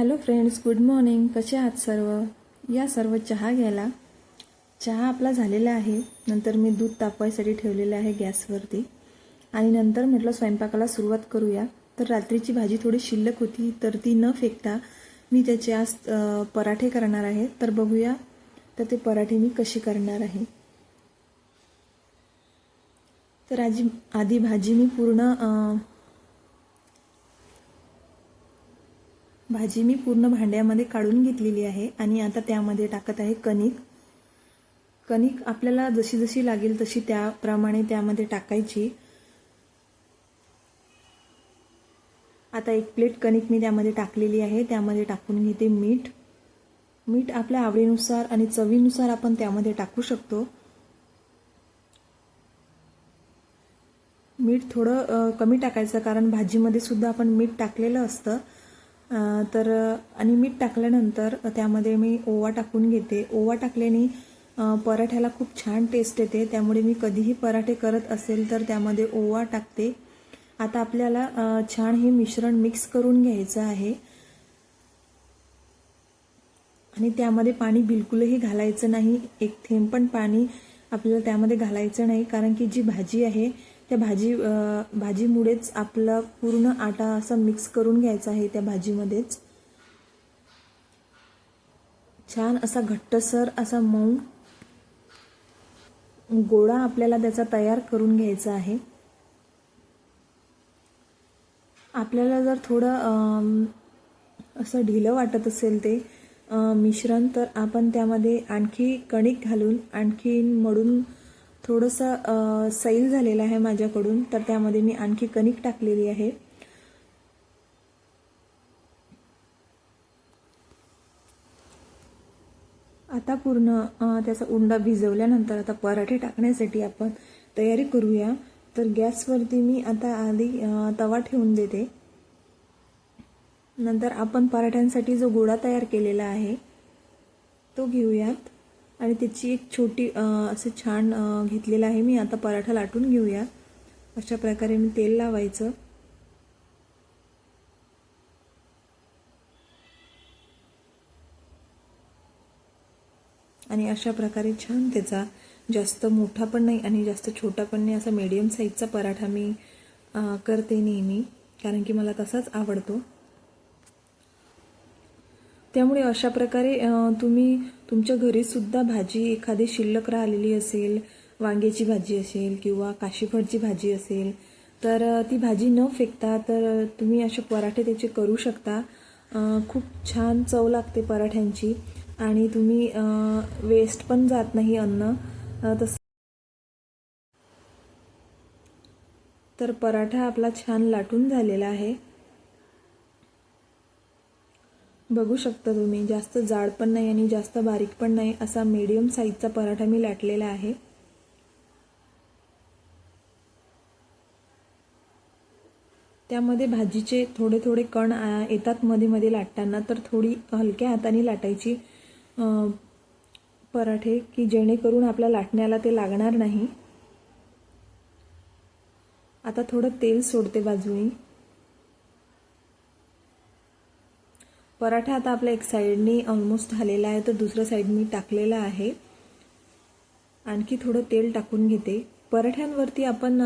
Hello friends good morning कसे आहात सर्व? या सर्व चहा घ्यायला. चहा आपला झालेला आहे. नंतर मी दूध तापवायसाठी ठेवलेलं आहे गॅसवरती. आणि नंतर म्हटलं स्वयंपाकाला सुरुवात करूया. तर रात्रीची भाजी थोडी शिल्लक होती तर ती न फेकता मी त्याचे आज पराठे करणार आहे. तर बघूया तर ते पराठे मी कसे करणार आहे. तर आजी आधी भाजी मी पूर्ण भाजी मी पूर्ण भांड्यामध्ये काढून घेतलेली आहे आणि आता त्यामध्ये टाकत आहे कणिक. कणिक आपल्याला जशी जशी लागेल तशी त्याप्रमाणे त्यामध्ये टाकायची. आता एक प्लेट कणिक मी त्यामध्ये टाकलेली आहे. त्यामध्ये टाकून घेते मीठ. मीठ आपल्या आवडीनुसार आणि चवीनुसार आपण त्यामध्ये टाकू शकतो. मीठ थोडं कमी टाकायचं कारण भाजीमध्ये सुद्धा आपण मीठ टाकलेलं असतं. तर आणि मीठ टाकल्यानंतर त्यामध्ये मी ओवा टाकून घेते. ओवा टाकल्याने पराठ्याला खूप छान टेस्ट येते. त्यामुळे मी कधीही पराठे करत असेल तर त्यामध्ये ओवा टाकते. आता आपल्याला छान हे मिश्रण मिक्स करून घ्यायचं आहे. आणि त्यामध्ये पाणी बिलकुलही घालायचं नाही. एक थेंब पण पाणी आपल्याला त्यामध्ये घालायचं नाही. कारण की जी भाजी आहे त्या भाजी भाजीमुळेच आपला पूर्ण आटा असा मिक्स करून घ्यायचा आहे त्या भाजीमध्येच. छान असा घट्टसर असा मऊ गोळा आपल्याला त्याचा तयार करून घ्यायचा आहे. आपल्याला जर थोडं असं ढिलं वाटत असेल ते मिश्रण तर आपण त्यामध्ये आणखी कणिक घालून आणखी मडून थोडंसं सैल झालेलं आहे माझ्याकडून तर त्यामध्ये मी आणखी कणिक टाकलेली आहे. आता पूर्ण त्याचा उंडा भिजवल्यानंतर आता पराठे टाकण्यासाठी आपण तयारी करूया. तर गॅसवरती मी आता आधी तवा ठेवून देते. नंतर आपण पराठ्यांसाठी जो गोळा तयार केलेला आहे तो घेऊयात. आणि त्याची एक छोटी असं छान घेतलेलं आहे मी. आता पराठा लाटून घेऊया. अशा प्रकारे मी तेल लावायचं. आणि अशा प्रकारे छान त्याचा जास्त मोठा पण नाही आणि जास्त छोटा पण नाही असा मीडियम साईजचा पराठा मी करते नेहमी. कारण की मला तसाच आवडतो. त्यामुळे अशा प्रकारे तुम्ही तुमच्या घरीसुद्धा भाजी एखादी शिल्लक राहिलेली असेल वांग्याची भाजी असेल किंवा काशीफळची भाजी असेल तर ती भाजी न फेकता तर तुम्ही असे पराठे त्याचे करू शकता. खूप छान चव लागते पराठ्यांची आणि तुम्ही वेस्ट पण जात नाही अन्न. तसं तर पराठा आपला छान लाटून झालेला आहे. बघू शकता तुम्ही. जास्त जाड पण नाही आणि जास्त बारीक पण नाही असा मीडियम साईजचा पराठा मी लाटलेला आहे. त्यामध्ये भाजीचे थोडे थोडे कण येतात मध्ये मध्ये लाटताना तर थोडी हलक्या हाताने लाटायची पराठे की जेणेकरून आपल्या लाटण्याला ते लागणार नाही. आता थोडं तेल सोडते बाजूने. पराठा आता आपला एक साईडनी ऑलमोस्ट झालेला आहे तर दुसऱ्या साईड मी टाकलेला आहे. आणखी थोडं तेल टाकून घेते. पराठ्यांवरती आपण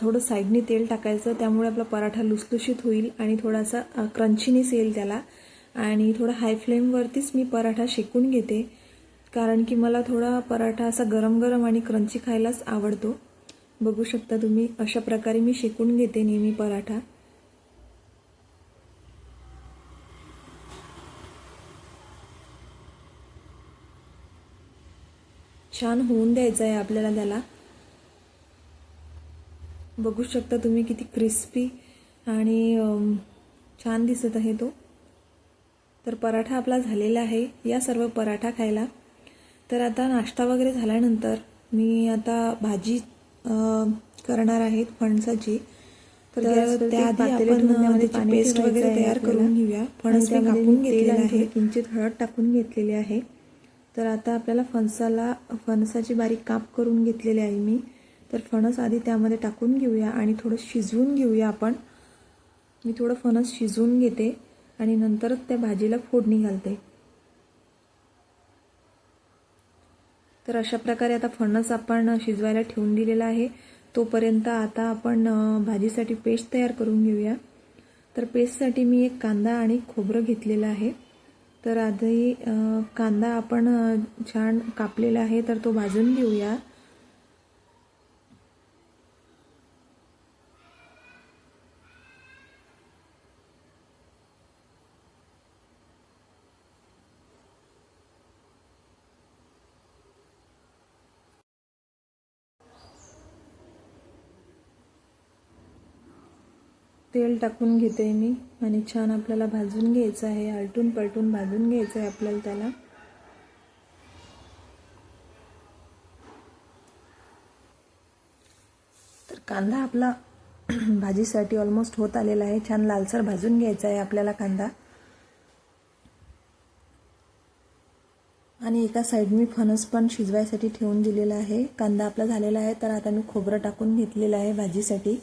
थोडं साईडनी तेल टाकायचं त्यामुळे आपला पराठा लुसलुशीत होईल आणि थोडासा क्रंचीनेस येईल त्याला. आणि थोडा हाय फ्लेमवरतीच मी पराठा शेकून घेते कारण की मला थोडा पराठा असा गरम गरम आणि क्रंची खायलाच आवडतो. बघू शकता तुम्ही अशा प्रकारे मी शेकून घेते नेहमी पराठा. छान होऊन द्यायचं आहे आपल्याला त्याला. बघू शकता तुम्ही किती क्रिस्पी आणि छान दिसत आहे तो. तर पराठा आपला झालेला आहे. या सर्व पराठा खायला. तर आता नाश्ता वगैरे झाल्यानंतर मी आता भाजी करणार आहे फणसाची. तर त्याआधी आपण पेस्ट वगैरे तयार करून घेऊया. फणस मी कापून घेतलेला आहे. किंचित हळद टाकून घेतलेली आहे. तर आता आपल्याला फणसाला फणसाची बारीक काप करून घेतलेली आहे मी. तर फणस आधी त्यामध्ये टाकून घेऊया आणि थोडं शिजवून घेऊया आपण. मी थोडं फणस शिजवून घेते आणि नंतरच त्या भाजीला फोडणी घालते. तर अशा प्रकारे आता फणस आपण शिजवायला ठेवून दिलेला आहे. तोपर्यंत आता आपण भाजीसाठी पेस्ट तयार करून घेऊया. तर पेस्टसाठी मी एक कांदा आणि खोबरं घेतलेलं आहे. तर आधी कांदा आपण छान कापलेला आहे तर तो भाजून घेऊया. तेल टाकून घेते मी आणि छान आपल्याला भाजून घ्यायचं आहे. आलटून पलटून भाजून घ्यायचं आहे आपल्याला त्याला. तर कांदा आपला भाजीसाठी ऑलमोस्ट होत आलेला आहे. छान लालसर भाजून घ्यायचा आहे आपल्याला कांदा. आणि एका साईड मी फणस पण शिजवायसाठी ठेवून दिलेला आहे. कांदा आपला झालेला आहे तर आता मी खोबरं टाकून घेतलेलं आहे भाजीसाठी.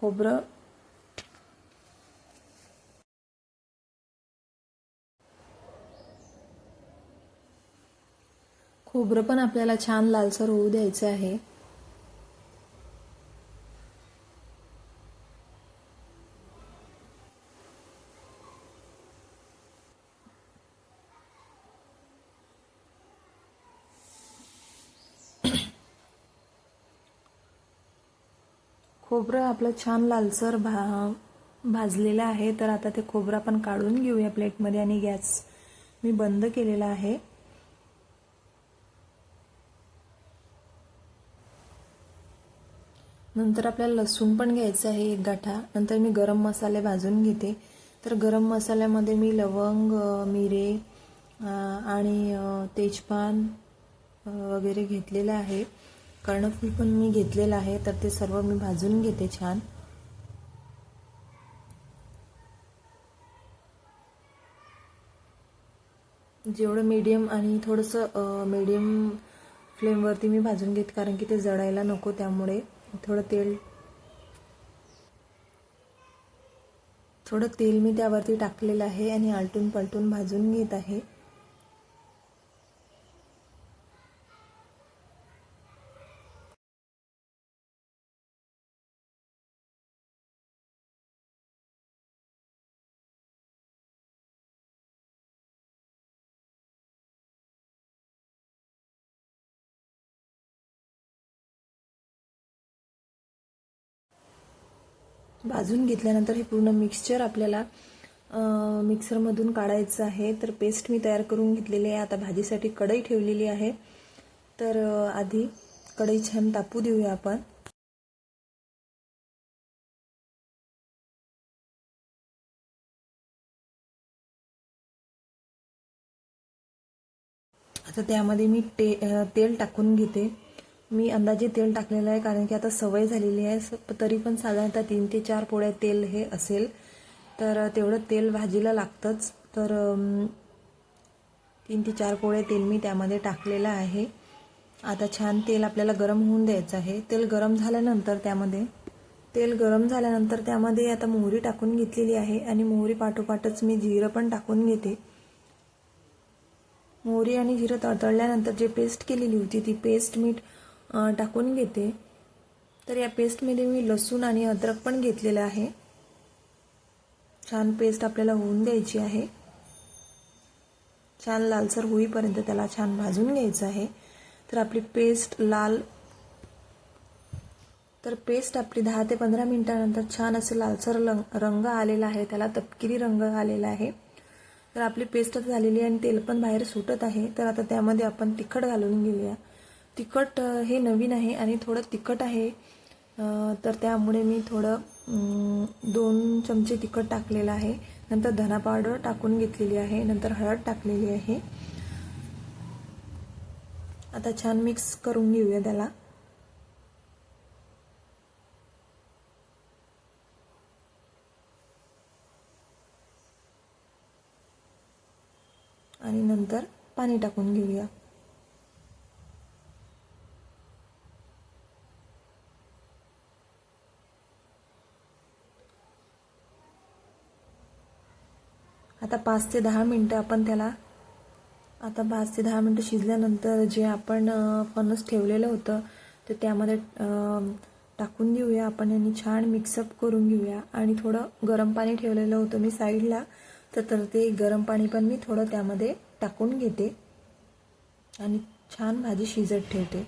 खोबरं. खोबरं पण आपल्याला छान लालसर होऊ द्यायचं आहे. खोबरं आपलं छान लालसर भा भाजलेलं आहे. तर आता ते खोबरं आपण काढून घेऊया प्लेटमध्ये आणि गॅस मी बंद केलेला आहे. नंतर आपल्याला लसूण पण घ्यायचं आहे एक गाठा. नंतर मी गरम मसाले भाजून घेते. तर गरम मसाल्यामध्ये मी लवंग मिरे आणि तेजपान वगैरे घेतलेलं आहे. कर्णफूल पण मी घेतलेलं आहे तर ते सर्व मी भाजून घेते छान. जेवढं मीडियम आणि थोडंसं मीडियम फ्लेमवरती मी भाजून घेते कारण की ते जळायला नको त्यामुळे. थोडं तेल थोडं तेल मी त्यावरती टाकलेलं आहे आणि आलटून पलटून भाजून घेत आहे. भाजून घेतल्यानंतर हे पूर्ण मिक्सचर आपल्याला मिक्सरमधून काढायचं आहे. तर पेस्ट मी तयार करून घेतलेली आहे. आता भाजीसाठी कढई ठेवलेली आहे. तर आधी कढई छान तापू देऊया आपण. आता त्यामध्ये मी ते तेल टाकून घेते. मी अंदाजे तेल टाकलेलं आहे कारण की आता सवय झालेली आहे. स- तरी पण साधारणतः तीन ते चार पोळ्या तेल हे असेल. तर तेवढं तेल भाजीला लागतंच. तर तीन ते चार पोळे तेल मी त्यामध्ये टाकलेलं आहे. आता छान तेल आपल्याला गरम होऊन द्यायचं आहे. तेल गरम झाल्यानंतर त्यामध्ये तेल गरम झाल्यानंतर त्यामध्ये आता मोहरी टाकून घेतलेली आहे आणि मोहरी पाठोपाठच मी जिरं पण टाकून घेते. मोहरी आणि जिरं तळतळल्यानंतर जे पेस्ट केलेली होती ती पेस्ट मीठ टाकून घेते. तर या पेस्टमध्ये मी लसूण आणि अद्रक पण घेतलेलं आहे. छान पेस्ट आपल्याला होऊन द्यायची आहे. छान लालसर होईपर्यंत त्याला छान भाजून घ्यायचं आहे. तर आपली पेस्ट लाल तर पेस्ट आपली दहा ते पंधरा मिनटानंतर छान असे लालसर लंग रंग आलेला आहे. त्याला तपकिरी रंग आलेला आहे. तर आपली पेस्ट झालेली आहे आणि तेल पण बाहेर सुटत आहे. तर आता त्यामध्ये आपण तिखट घालून घेऊया. तिखट हे नवीन आहे आणि थोडं तिखट आहे. तर त्यामुळे मी थोडं दोन चमचे तिखट टाकलेलं आहे. नंतर धना पावडर टाकून घेतलेली आहे. नंतर हळद टाकलेली आहे. आता छान मिक्स करून घेऊया त्याला. आणि नंतर पाणी टाकून घेऊया. आता पाच ते दहा मिनटं आपण त्याला आता पाच ते दहा मिनटं शिजल्यानंतर जे आपण फणस ठेवलेलं होतं ते त्यामध्ये टाकून देऊया आपण यांनी छान मिक्सअप करून घेऊया. आणि थोडं गरम पाणी ठेवलेलं होतं मी साईडला तर तर ते गरम पाणी पण मी थोडं त्यामध्ये टाकून घेते. आणि छान भाजी शिजत ठेवते.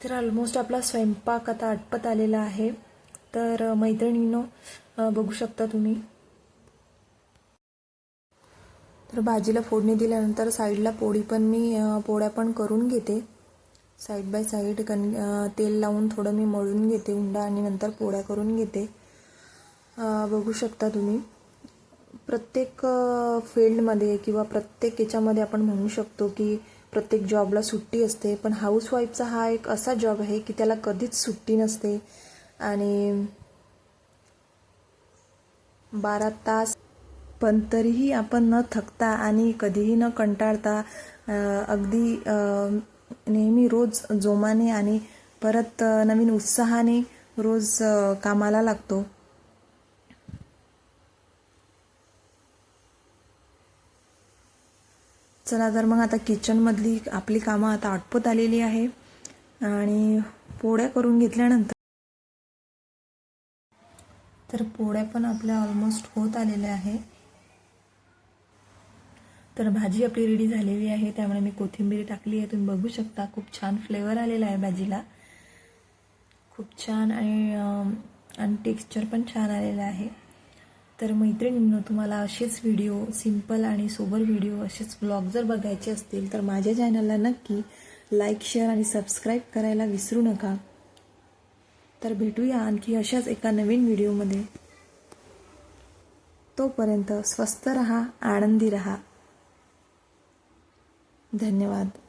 तर ऑलमोस्ट आपला स्वयंपाक आता आटपत आलेला आहे. तर मैत्रिणीनो मैत्रिणींनो बघू शकता तुम्ही तर भाजीला फोडणी दिल्यानंतर साईडला पोळी पण मी पोळ्या पण करून घेते. साईड बाय साईड कण तेल लावून थोडं मी मळून घेते उंडा आणि नंतर पोळ्या करून घेते. बघू शकता तुम्ही. प्रत्येक फील्डमध्ये किंवा प्रत्येक याच्यामध्ये आपण म्हणू शकतो की प्रत्येक जॉबला सुट्टी असते पण हाऊसवाईफचा हा एक असा जॉब आहे की त्याला कधीच सुट्टी नसते. आणि बारा तास पण तरीही आपण न थकता आणि कधीही न कंटाळता अगदी नेहमी रोज जोमाने आणि परत नवीन उत्साहाने रोज कामाला लागतो. चला तर मग आता किचनमधली आपली कामं आता आटपत आलेली आहे आणि पोळ्या करून घेतल्यानंतर तर पोळ्या पण आपल्या ऑलमोस्ट होत आलेल्या आहे. तर भाजी आपली रेडी झालेली आहे. त्यामुळे मी कोथिंबीर टाकली आहे. तुम्ही बघू शकता खूप छान फ्लेवर आलेला आहे भाजीला. खूप छान आणि आणि टेक्स्चर पण छान आलेलं आहे. तर मैत्रिणींनो तुम्हाला असेच व्हिडिओ सिंपल आणि सोबर व्हिडिओ असेच ब्लॉग जर बघायचे असतील तर माझ्या चॅनलला नक्की लाईक शेअर आणि सबस्क्राईब करायला विसरू नका. तर भेटूया आणखी अशाच एका नवीन व्हिडिओमध्ये तोपर्यंत स्वस्त रहा आनंदी रहा. धन्यवाद.